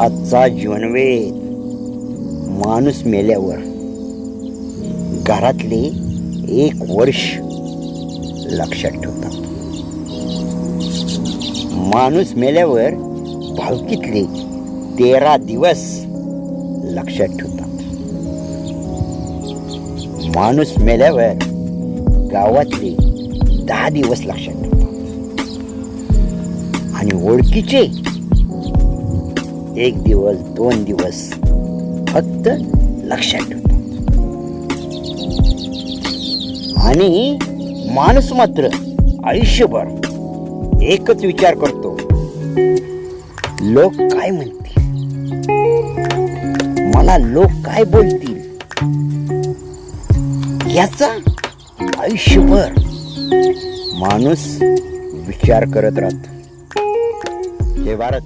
आजचा जीवनवेध माणूस मेल्यावर घरातले एक वर्ष लक्षात ठेवतात. माणूस मेल्यावर भावकीतले तेरा दिवस लक्षात ठेवतात. माणूस मेल्यावर गावातले दहा दिवस लक्षात ठेवतात. आणि ओळखीचे एक दिवस दोन दिवस फक्त लक्षात ठेवतो आणि माणूस मात्र आयुष्यभर एकच विचार करतो. लोक काय म्हणतील? मला लोक काय बोलतील? याचा आयुष्यभर माणूस विचार करत राहतो. हे भारत.